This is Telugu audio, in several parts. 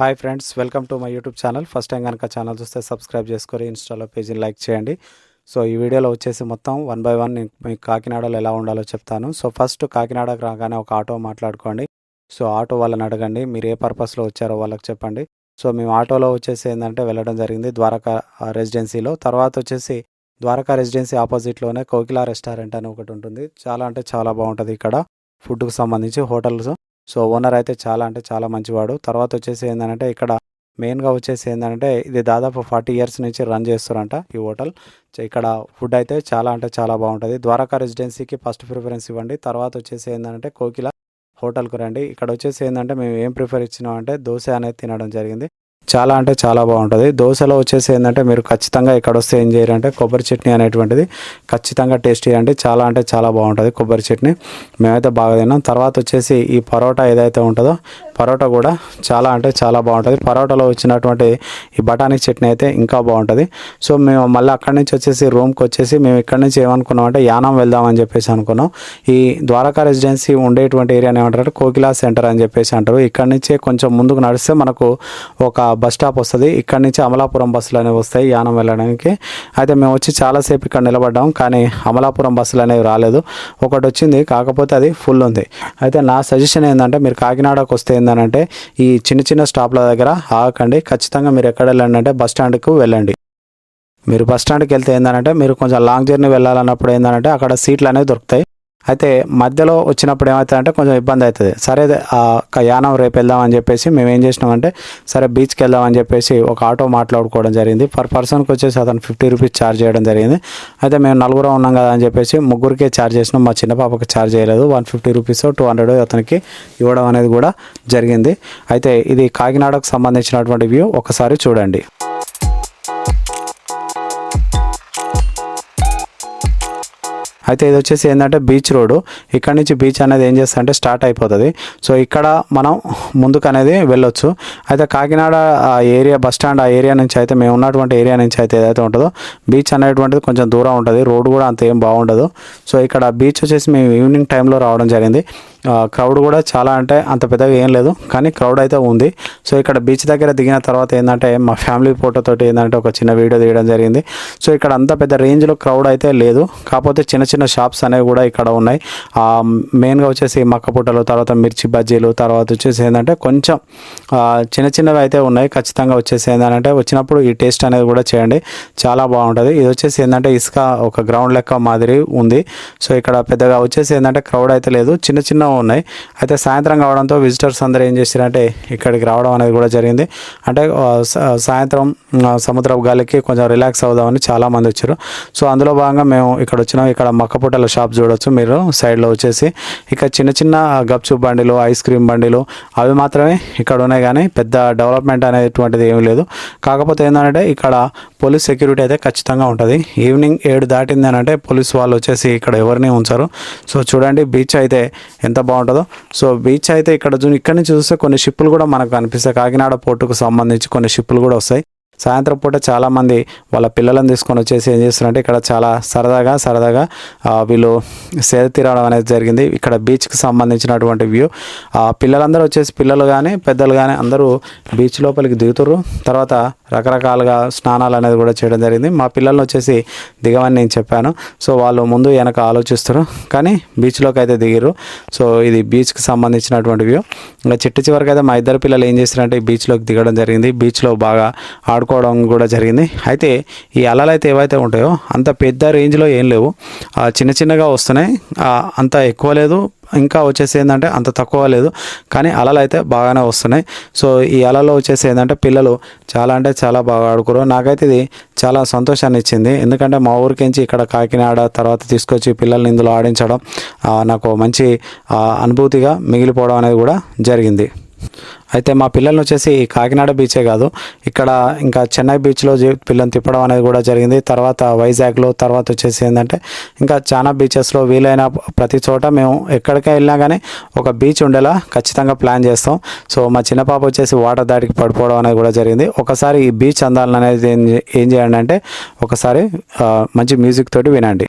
Hi friends welcome to my YouTube channel first time కనుక ఛానల్ చూస్తే సబ్స్క్రైబ్ చేసుకొని ఇన్స్టాలో పేజీని లైక్ చేయండి. సో ఈ వీడియోలో వచ్చేసి మొత్తం వన్ బై వన్ మీకు కాకినాడలో ఎలా ఉండాలో చెప్తాను. సో ఫస్ట్ కాకినాడకు రాగానే ఒక ఆటో మాట్లాడుకోండి. సో ఆటో వాళ్ళని అడగండి మీరు ఏ పర్పస్లో వచ్చారో వాళ్ళకి చెప్పండి. సో మేము ఆటోలో వచ్చేసి ఏంటంటే వెళ్ళడం జరిగింది ద్వారకా రెసిడెన్సీలో తర్వాత వచ్చేసి ద్వారకా రెసిడెన్సీ ఆపోజిట్లోనే కోకిలా రెస్టారెంట్ అని ఒకటి ఉంటుంది. చాలా అంటే చాలా బాగుంటుంది ఇక్కడ. ఫుడ్కు సంబంధించి హోటల్స్. సో ఓనర్ అయితే చాలా అంటే చాలా మంచివాడు. తర్వాత వచ్చేసి ఏంటంటే ఇక్కడ మెయిన్గా వచ్చేసి ఏంటంటే ఇది దాదాపు ఫార్టీ ఇయర్స్ నుంచి రన్ చేస్తారంట ఈ హోటల్. ఇక్కడ ఫుడ్ అయితే చాలా అంటే చాలా బాగుంటుంది. ద్వారకా రెసిడెన్సీకి ఫస్ట్ ప్రిఫరెన్స్ ఇవ్వండి. తర్వాత వచ్చేసి ఏంటంటే కోకిల హోటల్కు రండి. ఇక్కడ వచ్చేసి ఏంటంటే మేము ఏం ప్రిఫర్ ఇచ్చినాం అంటే దోశ అనేది తినడం జరిగింది. చాలా అంటే చాలా బాగుంటుంది. దోశలో వచ్చేసి ఏంటంటే మీరు ఖచ్చితంగా ఇక్కడ వస్తే ఏం చేయాలంటే కొబ్బరి చట్నీ అనేటువంటిది ఖచ్చితంగా టేస్ట్ చేయండి. చాలా అంటే చాలా బాగుంటుంది కొబ్బరి చట్నీ. మేమైతే బాగా తిన్నాం. తర్వాత వచ్చేసి ఈ పరోటా ఏదైతే ఉంటుందో పరోటా కూడా చాలా అంటే చాలా బాగుంటుంది. పరోటాలో వచ్చినటువంటి ఈ బఠానీ చట్నీ అయితే ఇంకా బాగుంటుంది. సో మేము మళ్ళీ అక్కడి నుంచి వచ్చేసి రూమ్కి వచ్చేసి మేము ఇక్కడి నుంచి ఏమనుకున్నాం అంటే యానం వెళ్దామని చెప్పేసి అనుకున్నాం. ఈ ద్వారకా రెసిడెన్సీ ఉండేటువంటి ఏరియాని ఏమంటారు కోకిలా సెంటర్ అని చెప్పేసి అంటారు. ఇక్కడ నుంచే కొంచెం ముందుకు నడిస్తే మనకు ఒక బస్ స్టాప్ వస్తుంది. ఇక్కడ నుంచి అమలాపురం బస్సులు అనేవి వస్తాయి యానం వెళ్ళడానికి. అయితే మేము వచ్చి చాలాసేపు ఇక్కడ నిలబడ్డాం కానీ అమలాపురం బస్సులు అనేవి రాలేదు. ఒకటి వచ్చింది కాకపోతే అది ఫుల్ ఉంది. అయితే నా సజెషన్ ఏంటంటే మీరు కాకినాడకు వస్తే ఏంటంటే ఈ చిన్న చిన్న స్టాప్ల దగ్గర ఆగకండి. ఖచ్చితంగా మీరు ఎక్కడ వెళ్ళండి అంటే బస్ స్టాండ్కు వెళ్ళండి. మీరు బస్ స్టాండ్కి వెళ్తే ఏంటంటే మీరు కొంచెం లాంగ్ జర్నీ వెళ్ళాలన్నప్పుడు ఏంటంటే అక్కడ సీట్లు అనేవి దొరుకుతాయి. అయితే మధ్యలో వచ్చినప్పుడు ఏమవుతుందంటే కొంచెం ఇబ్బంది అవుతుంది. సరే ఒక యానం రేపు వెళ్దామని చెప్పేసి మేము ఏం చేసినామంటే సరే బీచ్కి వెళ్దామని చెప్పేసి ఒక ఆటో మాట్లాడుకోవడం జరిగింది. పర్ పర్సన్కి వచ్చేసి అతను ఫిఫ్టీ రూపీస్ ఛార్జ్ చేయడం జరిగింది. అయితే మేము నలుగురం ఉన్నాం కదా అని చెప్పేసి ముగ్గురికే ఛార్జ్ చేసినాం. మా చిన్న పాపకి ఛార్జ్ చేయలేదు. One fifty rupees two hundred అతనికి ఇవ్వడం అనేది కూడా జరిగింది. అయితే ఇది కాకినాడకు సంబంధించినటువంటి వ్యూ. ఒకసారి చూడండి. అయితే ఇది వచ్చేసి ఏంటంటే బీచ్ రోడ్ ఇక్కడ నుంచి బీచ్ అనేది ఏం చేస్తా అంటే స్టార్ట్ అయిపోతుంది. సో ఇక్కడ మనం ముందుకు అనేది వెళ్ళొచ్చు. అయితే కాకినాడ ఆ ఏరియా బస్ స్టాండ్ ఆ ఏరియా నుంచి అయితే మేము ఉన్నటువంటి ఏరియా నుంచి అయితే ఏదైతే ఉంటుందో బీచ్ అనేటువంటిది కొంచెం దూరం ఉంటుంది. రోడ్ కూడా అంత ఏం బాగుండదు. సో ఇక్కడ బీచ్ వచ్చేసి మేము ఈవినింగ్ టైంలో రావడం జరిగింది. క్రౌడ్ కూడా చాలా అంటే అంత పెద్దగా ఏం లేదు కానీ క్రౌడ్ అయితే ఉంది. సో ఇక్కడ బీచ్ దగ్గర దిగిన తర్వాత ఏంటంటే మా ఫ్యామిలీ ఫోటోతోటి ఏంటంటే ఒక చిన్న వీడియో తీయడం జరిగింది. సో ఇక్కడ అంత పెద్ద రేంజ్లో క్రౌడ్ అయితే లేదు. కాకపోతే చిన్న చిన్న షాప్స్ అనేవి కూడా ఇక్కడ ఉన్నాయి. మెయిన్గా వచ్చేసి మక్క పుట్టలు తర్వాత మిర్చి బజ్జీలు తర్వాత వచ్చేసి ఏంటంటే కొంచెం చిన్న చిన్నవి అయితే ఉన్నాయి. ఖచ్చితంగా వచ్చేసి ఏంటంటే వచ్చినప్పుడు ఈ టేస్ట్ అనేది కూడా చేయండి. చాలా బాగుంటుంది. ఇది వచ్చేసి ఏంటంటే ఇసుక ఒక గ్రౌండ్ లెక్క మాదిరి ఉంది. సో ఇక్కడ పెద్దగా వచ్చేసి ఏంటంటే క్రౌడ్ అయితే లేదు. చిన్న చిన్న ఉన్నాయి. అయితే సాయంత్రం కావడంతో విజిటర్స్ అందరూ ఏం చేశారంటే ఇక్కడికి రావడం అనేది కూడా జరిగింది. అంటే స- సాయంత్రం సముద్రపు గాలికి కొంచెం రిలాక్స్ అవుదామని చాలామంది వచ్చారు. సో అందులో భాగంగా మేము ఇక్కడ వచ్చినాం. ఇక్కడ మక్కపుట్టల షాప్ చూడొచ్చు మీరు. సైడ్లో వచ్చేసి ఇక్కడ చిన్న చిన్న గప్చుప్ బండిలు ఐస్ క్రీమ్ బండిలు అవి మాత్రమే ఇక్కడ ఉన్నాయి కానీ పెద్ద డెవలప్మెంట్ అనేటువంటిది ఏమీ లేదు. కాకపోతే ఏంటంటే ఇక్కడ పోలీస్ సెక్యూరిటీ అయితే ఖచ్చితంగా ఉంటుంది. ఈవినింగ్ ఏడు దాటింది అని అంటే పోలీస్ వాళ్ళు వచ్చేసి ఇక్కడ ఎవరిని ఉంచారు. సో చూడండి బీచ్ అయితే ఎంత బాగుంటుందో. సో బీచ్ అయితే ఇక్కడ చూ ఇక్కడ నుంచి చూస్తే కొన్ని షిప్పులు కూడా మనకు కనిపిస్తాయి. కాకినాడ పోర్టుకు సంబంధించి కొన్ని షిప్పులు కూడా వస్తాయి. సాయంత్రం పూట చాలామంది వాళ్ళ పిల్లలను తీసుకొని వచ్చేసి ఏం చేస్తున్నారంటే ఇక్కడ చాలా సరదాగా సరదాగా వీళ్ళు సేద తీరడం అనేది జరిగింది. ఇక్కడ బీచ్కి సంబంధించినటువంటి వ్యూ. ఆ పిల్లలందరూ వచ్చేసి పిల్లలు కానీ పెద్దలు కానీ అందరూ బీచ్ లోపలికి దిగుతారు తర్వాత రకరకాలుగా స్నానాలు అనేది కూడా చేయడం జరిగింది. మా పిల్లల్ని వచ్చేసి దిగమని నేను చెప్పాను. సో వాళ్ళు ముందు వెనక ఆలోచిస్తారు కానీ బీచ్లోకి అయితే దిగిరు సో ఇది బీచ్కి సంబంధించినటువంటి వ్యూ. ఇంకా చిట్టు చివరికి అయితే మా ఇద్దరు పిల్లలు ఏం చేస్తారంటే బీచ్లోకి దిగడం జరిగింది. బీచ్లో బాగా ఆడుకోవడం కూడా జరిగింది. అయితే ఈ అలలు అయితే ఏవైతే ఉంటాయో అంత పెద్ద రేంజ్లో ఏం లేవు. చిన్న చిన్నగా వస్తున్నాయి. అంత ఎక్కువ లేదు. ఇంకా వచ్చేసి ఏంటంటే అంత తక్కువ లేదు. కానీ అలలు అయితే బాగానే వస్తున్నాయి. సో ఈ అలలో వచ్చేసి ఏంటంటే పిల్లలు చాలా అంటే చాలా బాగా ఆడుకోరు నాకైతే ఇది చాలా సంతోషాన్ని ఇచ్చింది. ఎందుకంటే మా ఊరికించి ఇక్కడ కాకినాడ తర్వాత తీసుకొచ్చి పిల్లల్ని ఇందులో ఆడించడం నాకు మంచి అనుభూతిగా మిగిలిపోవడం అనేది కూడా జరిగింది. అయితే మా పిల్లల్ని వచ్చేసి కాకినాడ బీచే కాదు. ఇక్కడ ఇంకా చెన్నై బీచ్లో పిల్లల్ని తిప్పడం అనేది కూడా జరిగింది. తర్వాత వైజాగ్లో తర్వాత వచ్చేసి ఏంటంటే ఇంకా చాలా బీచెస్లో వీలైన ప్రతి చోట మేము ఎక్కడికి వెళ్ళినా కానీ ఒక బీచ్ ఉండేలా ఖచ్చితంగా ప్లాన్ చేస్తాం. సో మా చిన్న పాప వచ్చేసి వాటర్ దాటికి పడిపోవడం అనేది కూడా జరిగింది. ఒకసారి ఈ బీచ్ అందాలను అనేది ఏం ఏం చేయండి అంటే ఒకసారి మంచి మ్యూజిక్ తోటి వినండి.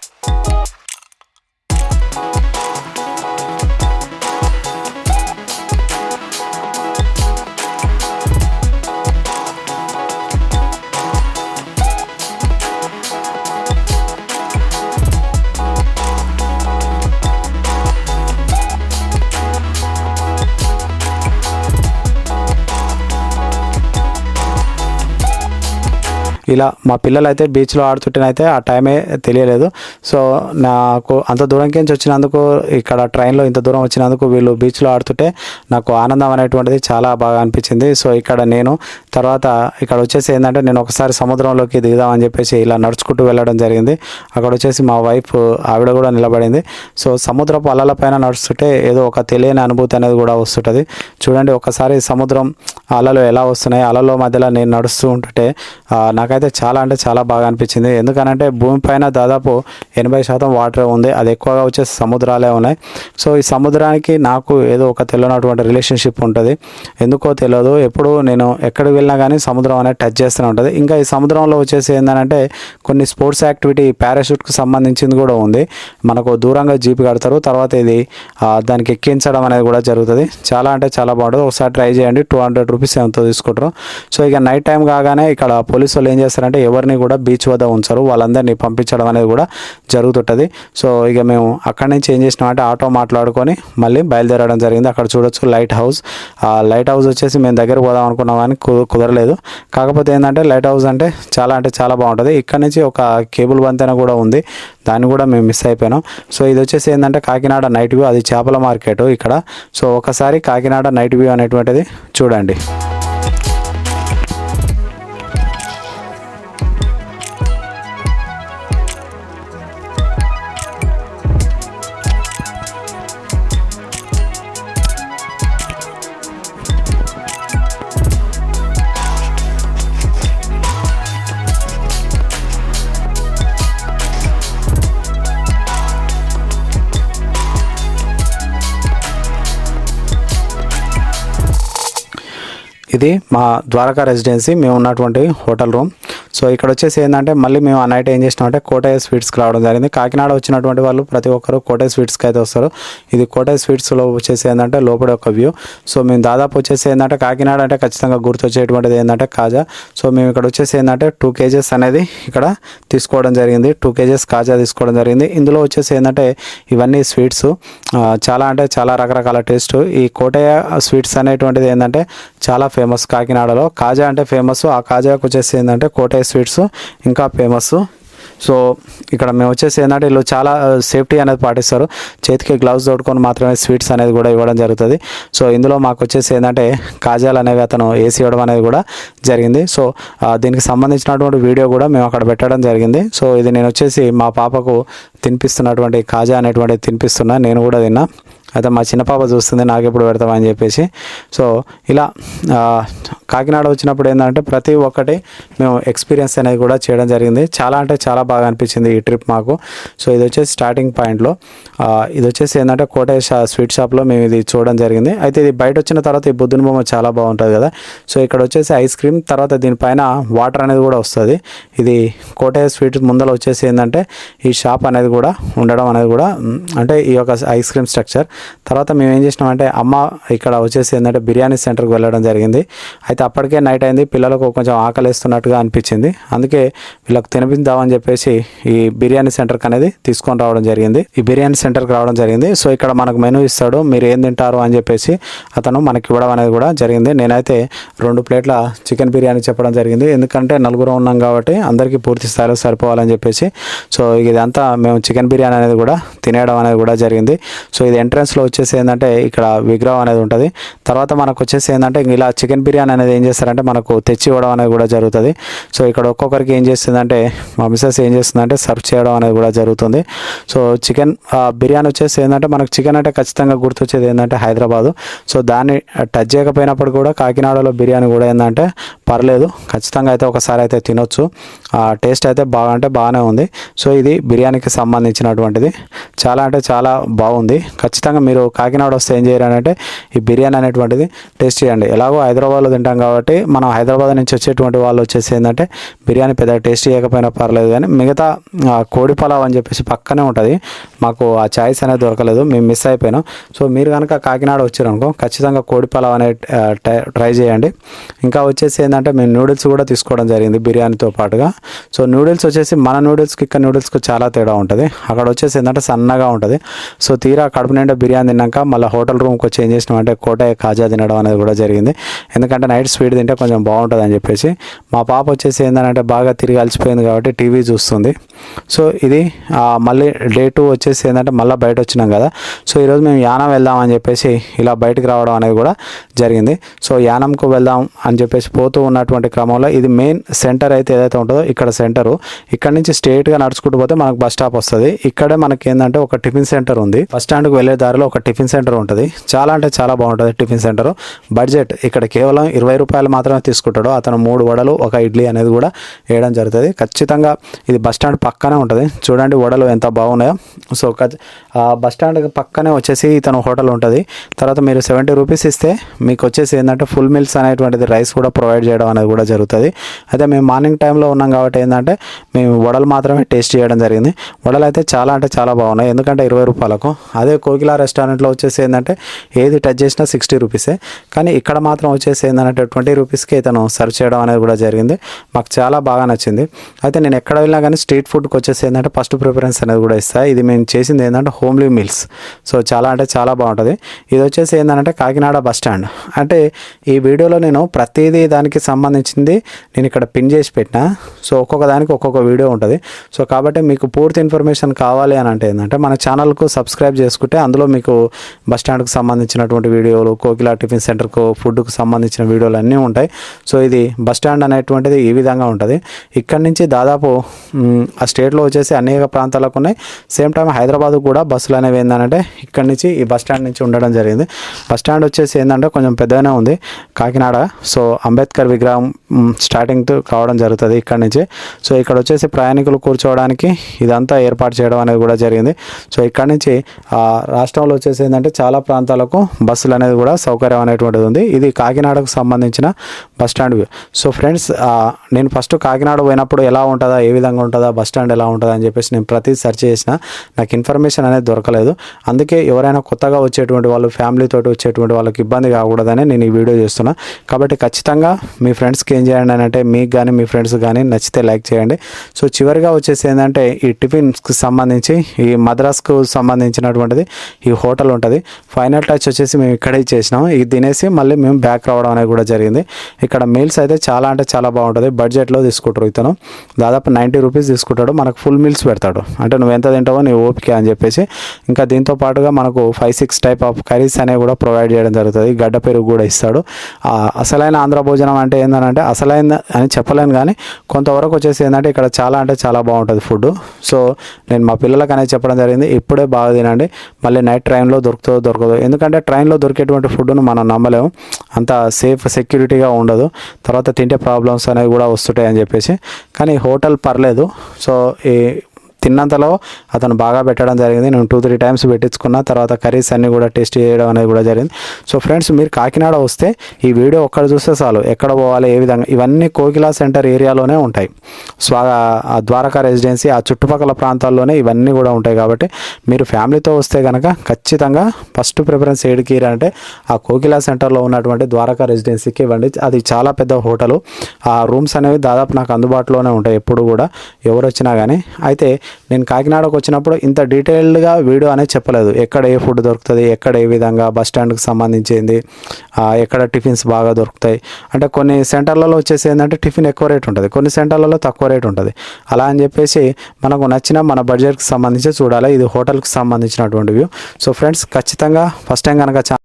ఇలా మా పిల్లలు అయితే బీచ్లో ఆడుతుంటేనైతే ఆ టైమే తెలియలేదు. సో నాకు అంత దూరంకి నుంచి వచ్చినందుకు ఇక్కడ ట్రైన్లో ఇంత దూరం వచ్చినందుకు వీళ్ళు బీచ్లో ఆడుతుంటే నాకు ఆనందం అనేటువంటిది చాలా బాగా అనిపించింది. సో ఇక్కడ నేను తర్వాత ఇక్కడ వచ్చేసి ఏంటంటే నేను ఒకసారి సముద్రంలోకి దిగుదామని చెప్పేసి ఇలా నడుచుకుంటూ వెళ్ళడం జరిగింది. అక్కడ వచ్చేసి మా వైఫ్ ఆవిడ కూడా నిలబడింది. సో సముద్రపు అలల పైన నడుస్తుంటే ఏదో ఒక తెలియని అనుభూతి అనేది కూడా వస్తుంటుంది. చూడండి ఒకసారి సముద్రం అలలు ఎలా వస్తున్నాయి అలల మధ్యలో నేను నడుస్తూ ఉంటుంటే నాకైతే చాలా అంటే చాలా బాగా అనిపించింది. ఎందుకనంటే భూమిపైన దాదాపు ఎనభై శాతం వాటర్ ఉంది. అది ఎక్కువగా వచ్చేసి సముద్రాలే ఉన్నాయి. సో ఈ సముద్రానికి నాకు ఏదో ఒక తెలియనటువంటి రిలేషన్షిప్ ఉంటుంది. ఎందుకో తెలియదు. ఎప్పుడు నేను ఎక్కడికి వెళ్ళినా కానీ సముద్రం అనేది టచ్ చేస్తూనే ఉంటుంది. ఇంకా ఈ సముద్రంలో వచ్చేసి ఏంటంటే కొన్ని స్పోర్ట్స్ యాక్టివిటీ పారాషూట్కి సంబంధించింది కూడా ఉంది. మనకు దూరంగా జీప్ కడతారు. తర్వాత ఇది దానికి ఎక్కించడం అనేది కూడా జరుగుతుంది. చాలా అంటే చాలా బాగుంటుంది. ఒకసారి ట్రై చేయండి. టూ హండ్రెడ్ రూపీస్ ఎంతో తీసుకుంటారు. సో ఇక నైట్ టైం కాగానే ఇక్కడ పోలీసు వాళ్ళు ఏం చేస్తారంటే ఎవరిని కూడా బీచ్ వద్ద ఉంచరు. వాళ్ళందరినీ పంపించడం అనేది కూడా జరుగుతుంటుంది. సో ఇక మేము అక్కడి నుంచి ఏం చేసినామంటే ఆటో మాట్లాడుకొని మళ్ళీ బయలుదేరడం జరిగింది. అక్కడ చూడొచ్చు లైట్ హౌస్. ఆ లైట్ హౌస్ వచ్చేసి మేము దగ్గర పోదాం అనుకున్నాం కానీ కుదరలేదు. కాకపోతే ఏంటంటే లైట్ హౌస్ అంటే చాలా అంటే చాలా బాగుంటుంది. ఇక్కడ నుంచి ఒక కేబుల్ వంతెన కూడా ఉంది. దాన్ని కూడా మేము మిస్ అయిపోయినాం. సో ఇది వచ్చేసి ఏంటంటే కాకినాడ నైట్ వ్యూ అది చేపల మార్కెట్ ఇక్కడ. సో ఒకసారి కాకినాడ నైట్ వ్యూ అనేటువంటిది చూడండి. ఇది మా ద్వారకా రెసిడెన్సీ. మేము ఉన్నటువంటి హోటల్ రూమ్. సో ఇక్కడ వచ్చేసి ఏంటంటే మళ్ళీ మేము ఆ నైట్ ఏం చేసినామంటే కోటయ్య స్వీట్స్కి రావడం జరిగింది. కాకినాడ వచ్చినటువంటి వాళ్ళు ప్రతి ఒక్కరు కోటయ్య స్వీట్స్కి అయితే వస్తారు. ఇది కోటయ్య స్వీట్స్లో వచ్చేసి ఏంటంటే లోపల ఒక వ్యూ సో మేము దాదాపు వచ్చేసి ఏంటంటే కాకినాడ అంటే ఖచ్చితంగా గుర్తొచ్చేటువంటిది ఏంటంటే కాజా. సో మేము ఇక్కడ వచ్చేసి ఏంటంటే టూ కేజెస్ అనేది ఇక్కడ తీసుకోవడం జరిగింది. టూ కేజెస్ కాజా తీసుకోవడం జరిగింది. ఇందులో వచ్చేసి ఏంటంటే ఇవన్నీ స్వీట్స్ చాలా అంటే చాలా రకరకాల టేస్ట్ ఈ కోటయ్య స్వీట్స్ అనేటువంటిది ఏంటంటే చాలా ఫేమస్ కాకినాడలో. కాజా అంటే ఫేమస్ ఆ కాజాకు వచ్చేసి ఏంటంటే కోటయ్య స్వీట్స్ ఇంకా ఫేమస్ సో ఇక్కడ మేము వచ్చేసి ఏంటంటే వీళ్ళు చాలా సేఫ్టీ అనేది పాటిస్తారు. చేతికి గ్లౌజ్ తోడుకొని మాత్రమే స్వీట్స్ అనేది కూడా ఇవ్వడం జరుగుతుంది. సో ఇందులో మాకు వచ్చేసి ఏంటంటే కాజాలు అనేవి అతను వేసి ఇవ్వడం అనేది కూడా జరిగింది. సో దీనికి సంబంధించినటువంటి వీడియో కూడా మేము అక్కడ పెట్టడం జరిగింది. సో ఇది నేను వచ్చేసి మా పాపకు తినిపిస్తున్నటువంటి కాజా అనేటువంటిది తినిపిస్తున్నా. నేను కూడా తిన్నా. అయితే మా చిన్న పాప చూస్తుంది నాకు ఎప్పుడు పెడతామని చెప్పేసి. సో ఇలా కాకినాడ వచ్చినప్పుడు ఏంటంటే ప్రతి ఒక్కటి మేము ఎక్స్పీరియన్స్ అనేది కూడా చేయడం జరిగింది. చాలా అంటే చాలా బాగా అనిపించింది ఈ ట్రిప్ మాకు. సో ఇది వచ్చేసి స్టార్టింగ్ పాయింట్లో. ఇది వచ్చేసి ఏంటంటే కోటేశ్ స్వీట్ షాప్లో మేము ఇది చూడడం జరిగింది. అయితే ఇది బయట వచ్చిన తర్వాత ఈ బుద్ధుని బొమ్మ చాలా బాగుంటుంది కదా. సో ఇక్కడ వచ్చేసి ఐస్ క్రీమ్ తర్వాత దీనిపైన వాటర్ అనేది కూడా వస్తుంది. ఇది కోటయ్య స్వీట్ ముందర వచ్చేసి ఏంటంటే ఈ షాప్ అనేది కూడా ఉండడం అనేది కూడా అంటే ఈ యొక్క ఐస్ క్రీమ్ స్ట్రక్చర్. తర్వాత మేము ఏం చేసినామంటే అమ్మ ఇక్కడ వచ్చేసి ఏంటంటే బిర్యానీ సెంటర్కి వెళ్ళడం జరిగింది. అయితే అప్పటికే నైట్ అయింది. పిల్లలకు కొంచెం ఆకలిస్తున్నట్టుగా అనిపించింది. అందుకే వీళ్ళకి తినిపిద్దామని చెప్పేసి ఈ బిర్యానీ సెంటర్కి అనేది తీసుకొని రావడం జరిగింది. ఈ బిర్యానీ సెంటర్కి రావడం జరిగింది. సో ఇక్కడ మనకు మెనూ ఇస్తాడు. మీరు ఏం తింటారు అని చెప్పేసి అతను మనకి ఇవ్వడం అనేది కూడా జరిగింది. నేనైతే రెండు ప్లేట్ల చికెన్ బిర్యానీ చెప్పడం జరిగింది. ఎందుకంటే నలుగురు ఉన్నాం కాబట్టి అందరికీ పూర్తి స్థాయిలో సరిపోవాలని చెప్పేసి. సో ఇదంతా మేము చికెన్ బిర్యానీ అనేది కూడా తినేయడం అనేది కూడా జరిగింది. సో ఇది ఎంట్రన్స్లో వచ్చేసి ఏంటంటే ఇక్కడ విగ్రహం అనేది ఉంటుంది. తర్వాత మనకు వచ్చేసి ఏంటంటే ఇలా చికెన్ బిర్యానీ అనేది ఏం చేస్తారంటే మనకు తెచ్చి ఇవ్వడం అనేది కూడా జరుగుతుంది. సో ఇక్కడ ఒక్కొక్కరికి ఏం చేస్తుందంటే మా మిసెస్ ఏం చేస్తుందంటే సర్వ్ చేయడం అనేది కూడా జరుగుతుంది. సో చికెన్ బిర్యానీ వచ్చేసి ఏంటంటే మనకు చికెన్ అంటే ఖచ్చితంగా గుర్తొచ్చేది ఏంటంటే హైదరాబాదు. సో దాన్ని టచ్ చేయకపోయినప్పుడు కూడా కాకినాడలో బిర్యానీ కూడా ఏంటంటే పర్లేదు. ఖచ్చితంగా అయితే ఒకసారి అయితే తినొచ్చు. ఆ టేస్ట్ అయితే బాగా అంటే బాగానే ఉంది. సో ఇది బిర్యానీకి సంబంధించినటువంటిది. చాలా అంటే చాలా బాగుంది. ఖచ్చితంగా మీరు కాకినాడ వస్తే ఏం చేయాలంటే ఈ బిర్యానీ అనేటువంటిది టేస్ట్ చేయండి. ఎలాగో హైదరాబాద్లో తింటాం కాబట్టి మనం హైదరాబాద్ నుంచి వచ్చేటువంటి వాళ్ళు వచ్చేసి ఏంటంటే బిర్యానీ పెద్ద టేస్ట్ చేయకపోయినా పర్లేదు కానీ మిగతా కోడి పలావ్ అని చెప్పేసి పక్కనే ఉంటుంది. మాకు ఆ చాయిస్ అనేది దొరకలేదు. మేము మిస్ అయిపోయినాం. సో మీరు కనుక కాకినాడ వచ్చారనుకో ఖచ్చితంగా కోడి పలావ్ అనేది ట్రై- ట్రై చేయండి. ఇంకా వచ్చేసి ఏంటంటే ఏంటంటే మేము నూడిల్స్ కూడా తీసుకోవడం జరిగింది బిర్యానీతో పాటుగా. సో నూడిల్స్ వచ్చేసి మన నూడిల్స్కి ఇక్కడ నూడిల్స్కి చాలా తేడా ఉంటుంది. అక్కడ వచ్చేసి ఏంటంటే సన్నగా ఉంటుంది. సో తీరా కడుపు నిండా బిర్యానీ తిన్నాక మళ్ళీ హోటల్ రూమ్కి వచ్చి ఏం చేసినామంటే కోటయ్య కాజా తినడం అనేది కూడా జరిగింది. ఎందుకంటే నైట్ స్వీట్ తింటే కొంచెం బాగుంటుంది అని చెప్పేసి మా పాప వచ్చేసి ఏంటంటే బాగా తిరిగి అలసిపోయింది కాబట్టి టీవీ చూస్తుంది. సో ఇది మళ్ళీ డే టూ వచ్చేసి ఏంటంటే మళ్ళీ బయట వచ్చినాం కదా. సో ఈరోజు మేము యానం వెళ్దాం అని చెప్పేసి ఇలా బయటకు రావడం అనేది కూడా జరిగింది. సో యానంకు వెళ్దాం అని చెప్పేసి పోతూ ఉన్నటువంటి క్రమంలో ఇది మెయిన్ సెంటర్ అయితే ఏదైతే ఉంటుందో ఇక్కడ సెంటరు. ఇక్కడ నుంచి స్ట్రేట్గా నడుచుకుంటూ పోతే మనకు బస్ స్టాప్ వస్తుంది. ఇక్కడే మనకి ఏంటంటే ఒక టిఫిన్ సెంటర్ ఉంది. బస్ స్టాండ్కి వెళ్ళే దారిలో ఒక టిఫిన్ సెంటర్ ఉంటుంది. చాలా అంటే చాలా బాగుంటుంది టిఫిన్ సెంటర్. బడ్జెట్ ఇక్కడ కేవలం ఇరవై రూపాయలు మాత్రమే తీసుకుంటాడు. అతను మూడు వడలు ఒక ఇడ్లీ అనేది కూడా వేయడం జరుగుతుంది. ఖచ్చితంగా ఇది బస్ స్టాండ్ పక్కనే ఉంటుంది. చూడండి వడలు ఎంత బాగున్నాయో. సో ఆ బస్ స్టాండ్ పక్కనే వచ్చేసి ఇతను హోటల్ ఉంటుంది. తర్వాత మీరు సెవెంటీ రూపీస్ ఇస్తే మీకు వచ్చేసి ఏంటంటే ఫుల్ మీల్స్ అనేటువంటిది రైస్ కూడా ప్రొవైడ్ చేయడం అనేది కూడా జరుగుతుంది. అయితే మేము మార్నింగ్ టైంలో ఉన్నాం కాబట్టి ఏంటంటే మేము వడలు మాత్రమే టేస్ట్ చేయడం జరిగింది. వడలు అయితే చాలా అంటే చాలా బాగున్నాయి. ఎందుకంటే ఇరవై రూపాయలకు. అదే కోకిలా రెస్టారెంట్లో వచ్చేసి ఏంటంటే ఏది టచ్ చేసినా సిక్స్టీ రూపీసే కానీ ఇక్కడ మాత్రం వచ్చేసి ఏంటంటే ట్వంటీ రూపీస్కి ఇతను సర్వ్ చేయడం అనేది కూడా జరిగింది. మాకు చాలా బాగా నచ్చింది. అయితే నేను ఎక్కడ వెళ్ళినా కానీ స్ట్రీట్ ఫుడ్కి వచ్చేసి ఏంటంటే ఫస్ట్ ప్రిఫరెన్స్ అనేది కూడా ఇస్తాను ఇది మేము చేసింది ఏంటంటే హోమ్లీ మీల్స్ సో చాలా అంటే చాలా బాగుంటుంది. ఇది వచ్చేసి ఏంటంటే కాకినాడ బస్ స్టాండ్ అంటే ఈ వీడియోలో నేను ప్రతిదీ దానికి సంబంధించింది నేను ఇక్కడ పిన్ చేసి పెట్టిన. సో ఒక్కొక్క దానికి ఒక్కొక్క వీడియో ఉంటుంది. సో కాబట్టి మీకు పూర్తి ఇన్ఫర్మేషన్ కావాలి అని అంటే ఏంటంటే మన ఛానల్కు సబ్స్క్రైబ్ చేసుకుంటే అందులో మీకు మీకు బస్ స్టాండ్కు సంబంధించినటువంటి వీడియోలు కోకిలా టిఫిన్ సెంటర్కు ఫుడ్కు సంబంధించిన వీడియోలు అన్నీ ఉంటాయి. సో ఇది బస్ స్టాండ్ అనేటువంటిది ఈ విధంగా ఉంటుంది. ఇక్కడ నుంచి దాదాపు ఆ స్టేట్లో వచ్చేసి అనేక ప్రాంతాలకు ఉన్నాయి. సేమ్ టైం హైదరాబాద్ కూడా బస్సులు అనేవి ఏంటంటే ఇక్కడ నుంచి ఈ బస్ స్టాండ్ నుంచి ఉండడం జరిగింది. బస్ స్టాండ్ వచ్చేసి ఏంటంటే కొంచెం పెద్దగానే ఉంది. కాకినాడ సో అంబేద్కర్ విగ్రహం స్టార్టింగ్తో కావడం జరుగుతుంది ఇక్కడ నుంచి. సో ఇక్కడ వచ్చేసి ప్రయాణికులు కూర్చోవడానికి ఇదంతా ఏర్పాటు చేయడం అనేది కూడా జరిగింది. సో ఇక్కడ నుంచి రాష్ట్ర రాష్ట్రంలో వచ్చేసి ఏంటంటే చాలా ప్రాంతాలకు బస్సులు అనేది కూడా సౌకర్యం అనేటువంటిది ఉంది. ఇది కాకినాడకు సంబంధించిన బస్ స్టాండ్ సో ఫ్రెండ్స్ నేను ఫస్ట్ కాకినాడ పోయినప్పుడు ఎలా ఉంటుందా ఏ విధంగా ఉంటుందా బస్ స్టాండ్ ఎలా ఉంటుందా అని చెప్పేసి నేను ప్రతి సెర్చ్ చేసిన నాకు ఇన్ఫర్మేషన్ అనేది దొరకలేదు. అందుకే ఎవరైనా కొత్తగా వచ్చేటువంటి వాళ్ళు ఫ్యామిలీతో వచ్చేటువంటి వాళ్ళకి ఇబ్బంది కాకూడదని నేను ఈ వీడియో చేస్తున్నా. కాబట్టి ఖచ్చితంగా మీ ఫ్రెండ్స్కి ఏం చేయండి అని అంటే మీకు కానీ మీ ఫ్రెండ్స్ కానీ నచ్చితే లైక్ చేయండి. సో చివరిగా వచ్చేసి ఏంటంటే ఈ టిఫిన్స్కి సంబంధించి ఈ మద్రాస్కు సంబంధించినటువంటిది ఈ హోటల్ ఉంటుంది. ఫైనల్ టచ్ వచ్చేసి మేము ఇక్కడే చేసినాం. ఇది తినేసి మళ్ళీ మేము బ్యాక్ రావడం అనేది కూడా జరిగింది. ఇక్కడ మీల్స్ అయితే చాలా అంటే చాలా బాగుంటుంది. బడ్జెట్లో తీసుకుంటారు ఇతను. దాదాపు నైంటీ రూపీస్ తీసుకుంటాడు. మనకు ఫుల్ మీల్స్ పెడతాడు. అంటే నువ్వు ఎంత తింటావో నీ ఓపిక అని చెప్పేసి. ఇంకా దీంతో పాటుగా మనకు five six type of curries అనేవి కూడా ప్రొవైడ్ చేయడం జరుగుతుంది. గడ్డ పెరుగు కూడా ఇస్తాడు. అసలైన ఆంధ్ర భోజనం అంటే ఏంటంటే అసలైన అని చెప్పలేను కానీ కొంతవరకు వచ్చేసి ఏంటంటే ఇక్కడ చాలా అంటే చాలా బాగుంటుంది ఫుడ్ సో నేను మా పిల్లలకు అనేది చెప్పడం జరిగింది. ఇప్పుడే బాగా తినండి. మళ్ళీ నైట్ ట్రైన్లో దొరుకుతుందో దొరకదు. ఎందుకంటే ట్రైన్లో దొరికేటువంటి ఫుడ్ను మనం నమ్మలేము. అంత సేఫ్ సెక్యూరిటీగా ఉండదు. తర్వాత తింటే ప్రాబ్లమ్స్ అనేవి కూడా వస్తుంటాయి అని చెప్పేసి. కానీ హోటల్ పర్లేదు. సో ఈ తిన్నంతలో అతను బాగా పెట్టడం జరిగింది. నేను టూ త్రీ టైమ్స్ పెట్టించుకున్న. తర్వాత కర్రీస్ అన్నీ కూడా టేస్ట్ చేయడం అనేది కూడా జరిగింది. సో ఫ్రెండ్స్ మీరు కాకినాడ వస్తే ఈ వీడియో ఒక్కడ చూస్తే చాలు. ఎక్కడ పోవాలి ఏ విధంగా? ఇవన్నీ కోకిలా సెంటర్ ఏరియాలోనే ఉంటాయి. స్వా ద్వారకా రెసిడెన్సీ ఆ చుట్టుపక్కల ప్రాంతాల్లోనే ఇవన్నీ కూడా ఉంటాయి కాబట్టి మీరు ఫ్యామిలీతో వస్తే కనుక ఖచ్చితంగా ఫస్ట్ ప్రిఫరెన్స్ ఏడికి అంటే ఆ కోకిలా సెంటర్లో ఉన్నటువంటి ద్వారకా రెసిడెన్సీకి ఇవ్వండి. అది చాలా పెద్ద హోటలు. ఆ రూమ్స్ అనేవి దాదాపు నాకు అందుబాటులోనే ఉంటాయి ఎప్పుడు కూడా. ఎవరు వచ్చినా కానీ అయితే నేను కాకినాడకు వచ్చినప్పుడు ఇంత డీటెయిల్డ్గా వీడియో అనేది చెప్పలేదు. ఎక్కడ ఏ ఫుడ్ దొరుకుతుంది ఎక్కడ ఏ విధంగా బస్ స్టాండ్కి సంబంధించింది ఎక్కడ టిఫిన్స్ బాగా దొరుకుతాయి. అంటే కొన్ని సెంటర్లలో వచ్చేసి ఏంటంటే టిఫిన్ ఎక్కువ రేట్ ఉంటుంది కొన్ని సెంటర్లలో తక్కువ రేట్ ఉంటుంది. అలా అని చెప్పేసి మనకు నచ్చిన మన బడ్జెట్కి సంబంధించి చూడాలి. ఇది హోటల్కి సంబంధించినటువంటి వ్యూ. సో ఫ్రెండ్స్ ఖచ్చితంగా ఫస్ట్ టైం కనుక